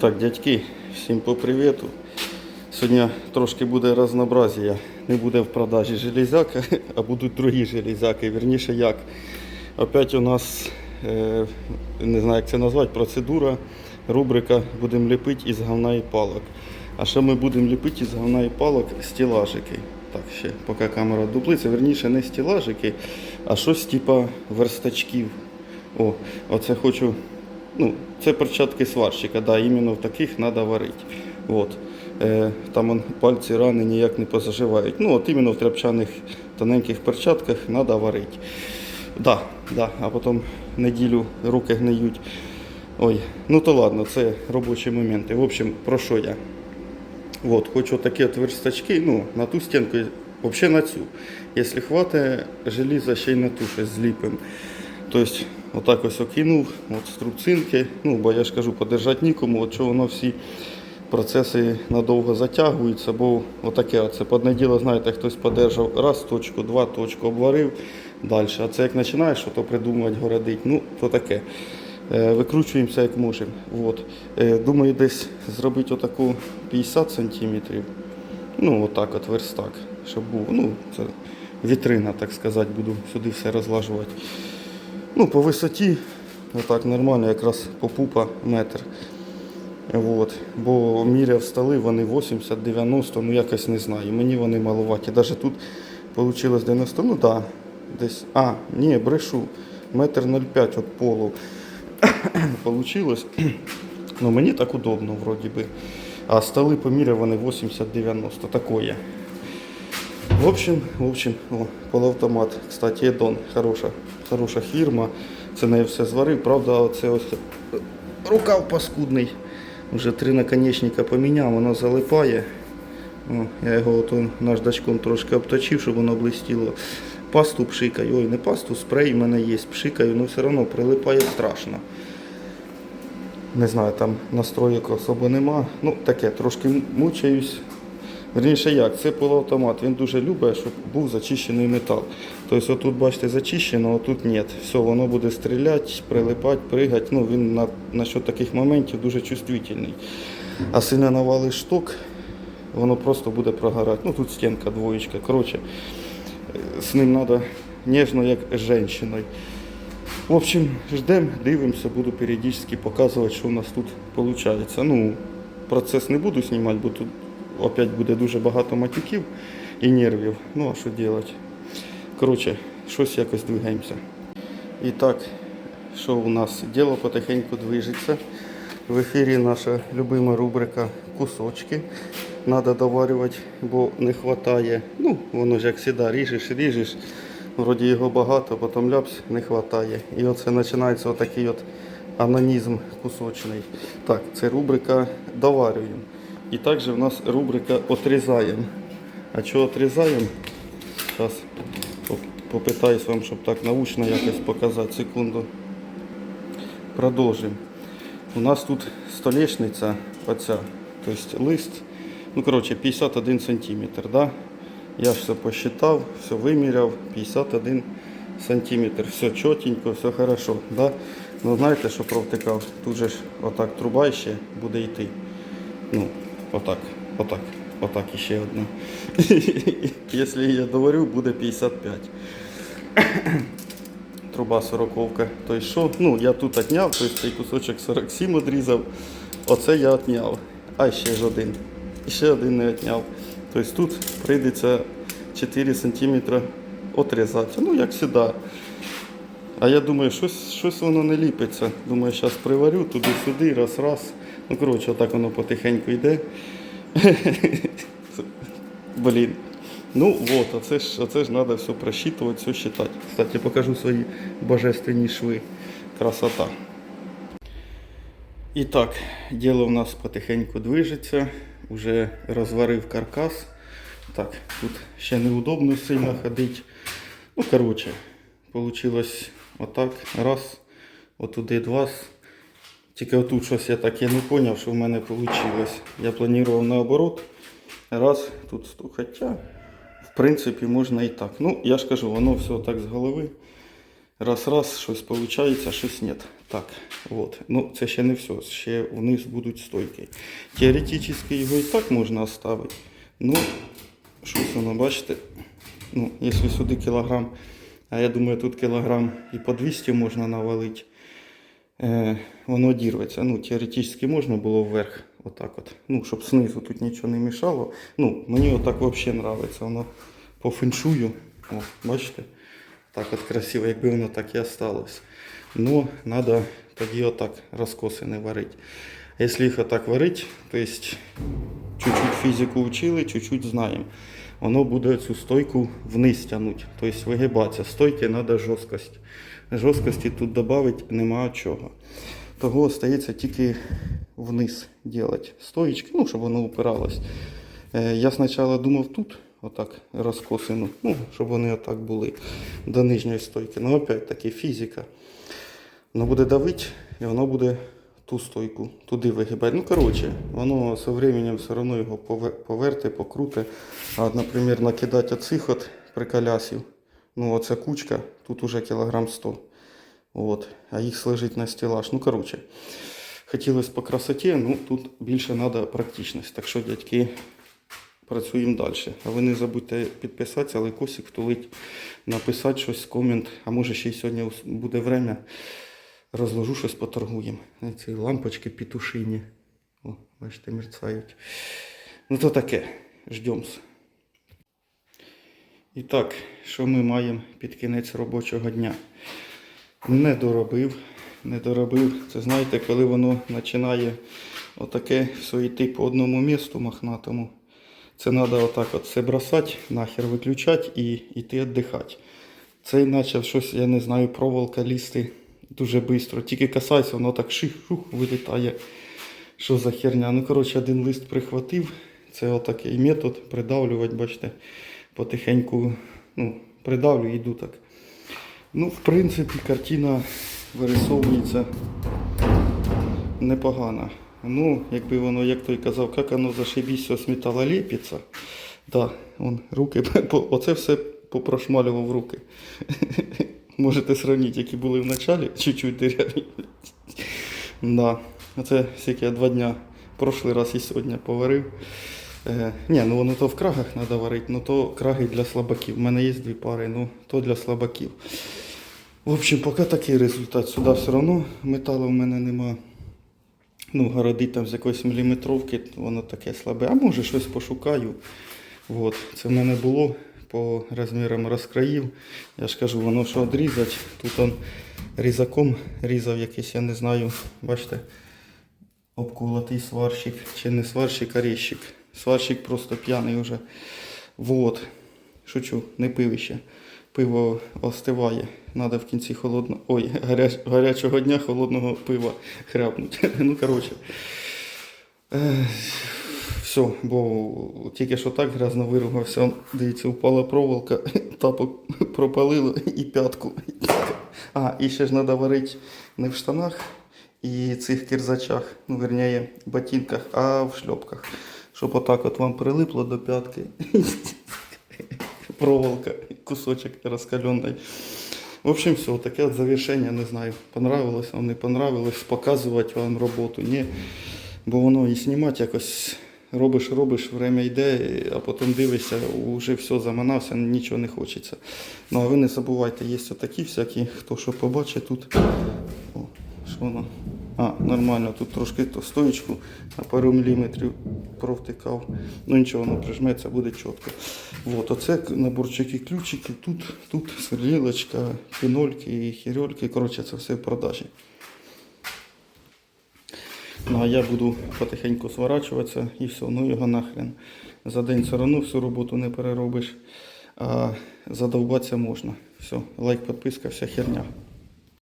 Так, дядьки, всім по привіту. Сьогодні трошки буде разнообразія. Не буде в продажі железяка, а будуть другі железяки. Вірніше як. Опять у нас, е, не знаю як це назвати, процедура, рубрика будемо ліпити із говна і палок. А що ми будемо ліпити із говна і палок стілажики. Так, ще поки камера дуплиться, верніше не стілажики, а щось типа верстачків. О, оце хочу Ну, це перчатки сварщика, да, іменно в таких треба варити. От. Е, там пальці рани ніяк не позаживають. Ну, от іменно в тряпчаних тоненьких перчатках треба варити. Да, да, а потім неділю руки гниють. Ой, ну то ладно, це робочі моменти. В общем, про що я? От, хочу такі от верстачки, ну, на ту стінку, взагалі на цю. Якщо хватить желіза, ще й на ту щось зліпимо. Тобто, отак ось окинув, от струбцинки, ну, бо я ж кажу, подержати нікому, от що воно всі процеси надовго затягуються, бо отаке, по одне знаєте, хтось подержав раз точку, два точку, обварив далі. А це як починаєш то придумувати, городить, ну, то таке. Е, Викручуємося як можемо. От. Е, Думаю, десь зробити отаку 50 сантиметрів. Ну, отак от верстак, щоб був. Ну, це вітрина, так сказати, буду сюди все розлажувати. Ну, по висоті, отак нормально, якраз по пупа метр. От. Бо міряв столи, вони 80-90, ну якось не знаю. Мені вони малуваті. Навіть тут вийшло 90, ну так, десь. А, ні, брешу. Метр 0,5 від полу. Получилось. Ну, мені так удобно, вроді би. А столи поміряв вони 80-90. Такое. В общем, в общем, о, полуавтомат. Кстати, Едон, хороша, хороша фірма. Це не все зварив. Правда, оце ось рукав паскудний. Вже три наконечника поміняв, воно залипає. О, я його ото наждачком трошки обточив, щоб воно блистіло. Пасту пшикаю. Ой, не пасту, спрей в мене є, пшикаю, але все одно прилипає страшно. Не знаю, там настроїк особо нема. Ну, таке, трошки мучаюсь. Верніше як, це полуавтомат, він дуже любить, щоб був зачищений метал. Тобто отут, бачите, зачищено, а тут ні. Все, воно буде стріляти, прилипати, пригати. Ну, він на, на що таких моментів дуже чувствительний. А сильно навалиш шток, воно просто буде прогорати. Ну тут стінка двоєчка. Коротше, з ним треба ніжно, як з жінкою. В общем, ждемо, дивимося, буду періодично показувати, що у нас тут виходить. Ну, процес не буду знімати, бо тут опять буде дуже багато матюків і нервів. Ну а що робити? Коротше, щось якось двигаємося. І так, що у нас? Діло потихеньку движеться. В ефірі наша любима рубрика Кусочки. Надо доварювати, бо не вистачає. Ну, воно ж як завжди, ріжеш, ріжеш. Вроді його багато, потім ляпс не вистачає. І оце починається отакий от анонізм кусочний. Так, це рубрика доварюємо. І також в нас рубрика отрізаємо. А що отрізаємо? Зараз попитаюсь вам, щоб так научно якось показати. Секунду. Продовжуємо. У нас тут столешниця оця, тобто лист, ну коротше 51 сантиметр, да? Я все посчитав, все виміряв, 51 сантиметр, все чотенько, все хорошо, да? Ну знаєте, що провтикав? Тут же ж отак труба ще буде йти. Ну, отак, отак, отак іще одна. Якщо я доварю, буде 55 труба сороковка. То що? Ну, я тут отняв, тобто цей кусочок 47 одрізав. Оце я отняв. А ще ж один. І ще один не отняв. Тобто тут прийдеться 4 см отрізати. Ну, як сюди. А я думаю, щось, щось воно не ліпиться. Думаю, зараз приварю туди-сюди, раз-раз. Ну, коротше, отак воно потихеньку йде. Блін. Ну вот, оце ж, оце ж треба все просчитувати, все считати. Кстати, покажу свої божественні шви. Красота. І так, діло у нас потихеньку движеться. Уже розварив каркас. Так, тут ще неудобно сильно ходити. Ну, коротше, вийшло отак. Раз, отуди два. Тільки отут щось я так я не зрозумів, що в мене вийшло. Я планував наоборот. Раз, тут стук. Хоча, в принципі, можна і так. Ну, я ж кажу, воно все так з голови. Раз-раз, щось виходить, щось ні. Так, от. Ну, це ще не все. Ще вниз будуть стойки. Теоретично його і так можна оставити. Ну, щось воно, бачите, ну, якщо сюди кілограм, а я думаю, тут кілограм і по 200 можна навалити, воно дірветься. Ну, теоретично можна було вверх, отак от. Ну, щоб знизу тут нічого не мішало. Ну, мені отак взагалі подобається. Воно по феншую. О, бачите? Так от красиво, якби воно так і осталось. Ну, треба тоді отак розкоси не варити. Якщо їх отак варити, то есть чуть-чуть фізику вчили, чуть-чуть знаємо. Воно буде цю стойку вниз тягнути, тобто вигибатися. Стойки треба жорсткость. Жорсткості тут додати нема чого. Того остається тільки вниз робити стоїчки, ну, щоб воно упиралось. Е, Я спочатку думав тут, отак розкосину, ну, щоб вони отак були до нижньої стойки. Ну, опять таки фізика. Воно буде давити, і воно буде ту стойку туди вигибати. Ну, коротше, воно з временем все одно його поверте, покруте. А, наприклад, накидати оцих от приколясів, ну, оця кучка, тут уже кілограм 100. От, а їх слежить на стелаж. Ну, коротше, хотілося по красоті, ну тут більше треба практичність. Так що, дядьки, працюємо далі. А ви не забудьте підписатися, лайкосик втулить, написати щось, комент. А може ще й сьогодні буде время. Розложу щось поторгуємо. Ці лампочки петушині. О, бачите, мерцають. Ну то таке. Ждемось. І так, що ми маємо під кінець робочого дня? Не доробив. Не доробив. Це знаєте, коли воно починає отаке все йти по одному місту мохнатому. Це треба отак от все бросати, нахер виключати і йти віддихати. Цей почав щось, я не знаю, проволока лізти дуже швидко. Тільки касається, воно так ших-шух вилітає. Що за херня? Ну, коротше, один лист прихватив. Це отакий метод придавлювати, бачите, потихеньку ну, придавлю і йду так. Ну, в принципі, картина вирисовується непогана. Ну, якби воно, як той казав, як воно зашибісь, ось металла ліпиться. Да, руки, оце все попрошмалював руки. Можете сравнити, які були в началі, чуть-чуть диряві. Да. Оце скільки я два дня, прошлий раз і сьогодні поварив. Е, ні, ну воно то в крагах треба варити, ну то краги для слабаків. У мене є дві пари, ну то для слабаків. В общем, поки такий результат. Сюди все одно металу в мене нема. Ну, городить там з якоїсь міліметровки, воно таке слабе. А може щось пошукаю. От. Це в мене було по розмірам розкраїв. Я ж кажу, воно що відрізати. Тут он різаком різав якийсь, я не знаю, бачите, обкулатий сварщик, чи не сварщик, а резчик. Сварщик просто п'яний вже. Вот. Шучу, не пив ще. Пиво остиває. Надо в кінці холодного. Ой, гаряч... гарячого дня холодного пива хряпнути. ну, коротше. Все, бо тільки що так грязно виругався. Дивіться, упала проволока, тапок пропалило і п'ятку. А, і ще ж треба варити не в штанах і цих кирзачах, ну, верніше, ботинках, а в шльопках. Щоб отак от вам прилипло до п'ятки. Проволока, кусочек розкалений. В общем, все, таке от завершення, не знаю, понравилось вам, не понравилось, показувати вам роботу, ні. Бо воно і знімати якось робиш, робиш, время йде, а потім дивишся, вже все заманався, нічого не хочеться. Ну а ви не забувайте, є отакі всякі, хто що побачить тут. О, що воно? А, нормально, тут трошки то стоечку на пару міліметрів провтикав. Ну нічого, воно прижметься, буде чітко. Вот, оце наборчики, ключики, тут, тут сверлілочка, пінольки, хірьольки, коротше, це все в продажі. Ну а я буду потихеньку сворачуватися і все, ну його нахрен. За день все одно всю роботу не переробиш, а задовбатися можна. Все, лайк, підписка, вся херня.